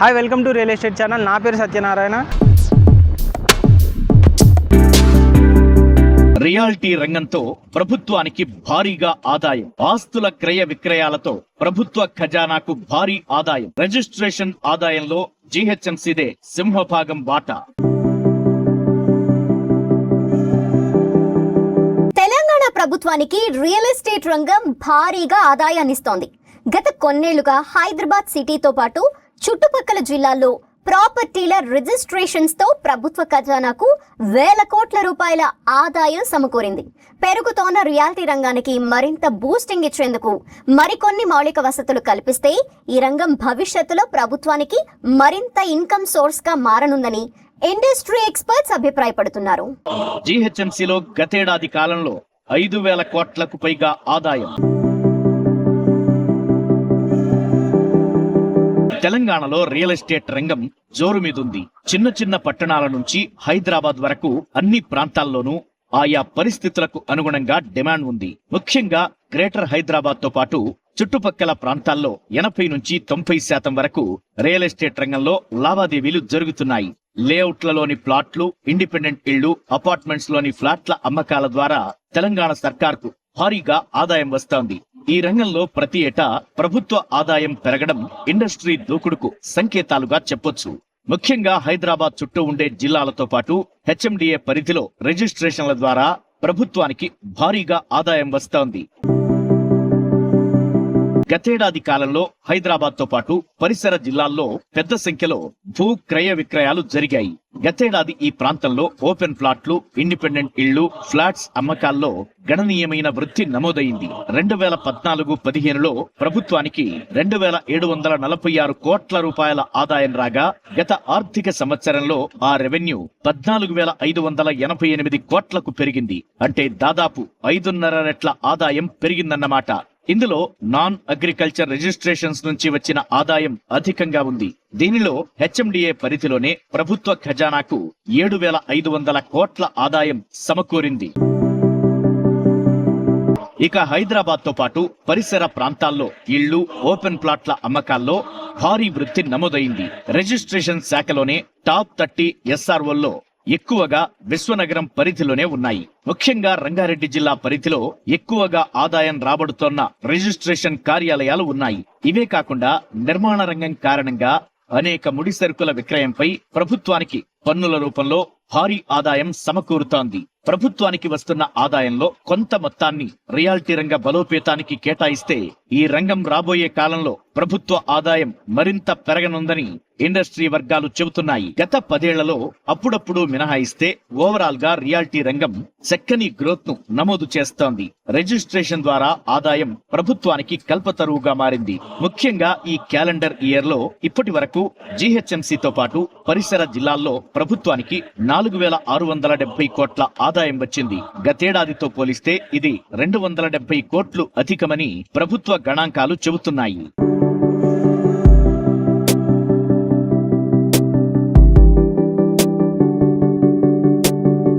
Hi welcome to real estate channel నా పేరు Satyanarayana. Reality రంగంతో ప్రభుత్వానికి భారీగా ఆదాయం. ఆస్తుల క్రయ విక్రయాలతో ప్రభుత్వ ఖజానాకు భారీ ఆదాయం. రిజిస్ట్రేషన్ ఆదాయంలో జీహెచ్ఎంసీదే సింహభాగం వాటా తెలంగాణ ప్రభుత్వానికి రియల్ ఎస్టేట్ రంగం భారీగా ఆదాయాన్నిస్తోంది. గత కొన్నేళ్ళుగా హైదరాబాద్ సిటీతో పాటు చుట్టుపక్కల జిల్లాల్లో ప్రాపర్టీల రిజిస్ట్రేషన్స్తో ప్రభుత్వ ఖజానాకు వేల కోట్ల రూపాయల ఆదాయం సమకూరింది. పెరుగుతోన్న రియాలిటీ రంగానికి మరింత బూస్టింగ్ ఇచ్చేందుకు మరికొన్ని మౌలిక వసతులు కల్పిస్తే ఈ రంగం భవిష్యత్తులో ప్రభుత్వానికి మరింత ఇన్కమ్ సోర్స్గా మారనుందని ఇండస్ట్రీ ఎక్స్పర్ట్స్ అభిప్రాయపడుతున్నారు. జీహెచ్ఎంసీలో గతేడాది కాలంలో ఐదు వేల కోట్లకు పైగా ఆదాయం. తెలంగాణలో రియల్ ఎస్టేట్ రంగం జోరు మీదుంది. చిన్న చిన్న పట్టణాల నుంచి హైదరాబాద్ వరకు అన్ని ప్రాంతాల్లోనూ ఆయా పరిస్థితులకు అనుగుణంగా డిమాండ్ ఉంది. ముఖ్యంగా గ్రేటర్ హైదరాబాద్తో పాటు చుట్టుపక్కల ప్రాంతాల్లో ఎనభై నుంచి తొంభై శాతం వరకు రియల్ ఎస్టేట్ రంగంలో లావాదేవీలు జరుగుతున్నాయి. లేఅవుట్లలోని ప్లాట్లు ఇండిపెండెంట్ ఇళ్ళు అపార్ట్మెంట్స్లోని ఫ్లాట్ల అమ్మకాల ద్వారా తెలంగాణ సర్కార్కు భారీగా ఆదాయం వస్తోంది. ఈ రంగంలో ప్రతి ఏటా ప్రభుత్వ ఆదాయం పెరగడం ఇండస్ట్రీ దూకుడుకు సంకేతాలుగా చెప్పొచ్చు. ముఖ్యంగా హైదరాబాద్ చుట్టూ ఉండే జిల్లాలతో పాటు హెచ్ఎండిఏ పరిధిలో రిజిస్ట్రేషన్ల ద్వారా ప్రభుత్వానికి భారీగా ఆదాయం వస్తోంది. గతేడాది కాలంలో హైదరాబాద్తో పాటు పరిసర జిల్లాల్లో పెద్ద సంఖ్యలో భూ క్రయ విక్రయాలు జరిగాయి. గతేడాది ఈ ప్రాంతంలో ఓపెన్ ప్లాట్లు ఇండిపెండెంట్ ఇళ్ళు ఫ్లాట్స్ అమ్మకాల్లో గణనీయమైన వృద్ధి నమోదైంది. రెండు వేల పద్నాలుగు పదిహేనులో ప్రభుత్వానికి రెండు వేల ఏడు వందల నలభై ఆరు కోట్ల రూపాయల ఆదాయం రాగా గత ఆర్థిక సంవత్సరంలో ఆ రెవెన్యూ పద్నాలుగు వేల ఐదు వందల ఎనభై ఎనిమిది కోట్లకు పెరిగింది. అంటే దాదాపు ఐదున్నర రెట్ల ఆదాయం పెరిగిందన్నమాట. ఇందులో నాన్ అగ్రికల్చర్ రిజిస్ట్రేషన్స్ నుంచి వచ్చిన ఆదాయం అధికంగా ఉంది. దీనిలో హెచ్ఎండిఏ పరిధిలోనే ప్రభుత్వ ఖజానాకు ఏడు వేల ఐదు వందల కోట్ల ఆదాయం సమకూరింది. ఇక హైదరాబాద్తో పాటు పరిసర ప్రాంతాల్లో ఇళ్ళు ఓపెన్ ప్లాట్ల అమ్మకాల్లో భారీ వృద్ధి నమోదైంది. రిజిస్ట్రేషన్ శాఖలోనే టాప్ థర్టీ ఎస్ఆర్ఓల్లో ఎక్కువగా విశ్వనగరం పరిధిలోనే ఉన్నాయి. ముఖ్యంగా రంగారెడ్డి జిల్లా పరిధిలో ఎక్కువగా ఆదాయం రాబడుతోన్న రిజిస్ట్రేషన్ కార్యాలయాలు ఉన్నాయి. ఇవే కాకుండా నిర్మాణ రంగం కారణంగా అనేక ముడి సరుకుల విక్రయంపై ప్రభుత్వానికి పన్నుల రూపంలో భారీ ఆదాయం సమకూరుతోంది. ప్రభుత్వానికి వస్తున్న ఆదాయంలో కొంత మొత్తాన్ని రియాల్టీ రంగ బలోపేతానికి కేటాయిస్తే ఈ రంగం రాబోయే కాలంలో ప్రభుత్వ ఆదాయం మరింత పెరగనుందని ఇండస్ట్రీ వర్గాలు చెబుతున్నాయి. గత పదేళ్ళలో అప్పుడప్పుడు మినహాయిస్తే ఓవరాల్గా రియాల్టీ రంగం చక్కని గ్రోత్ను నమోదు చేస్తోంది. రిజిస్ట్రేషన్ ద్వారా ఆదాయం ప్రభుత్వానికి కల్పతరువుగా మారింది. ముఖ్యంగా ఈ క్యాలెండర్ ఇయర్లో ఇప్పటి వరకు జిహెచ్ఎంసీతో పాటు పరిసర జిల్లాల్లో ప్రభుత్వానికి నాలుగు వేల ఆరు వందల డెబ్బై కోట్ల ఆదాయం వచ్చింది. గతేడాదితో పోలిస్తే ఇది రెండు వందల డెబ్బై కోట్లు అధికమని ప్రభుత్వ గణాంకాలు చెబుతున్నాయి.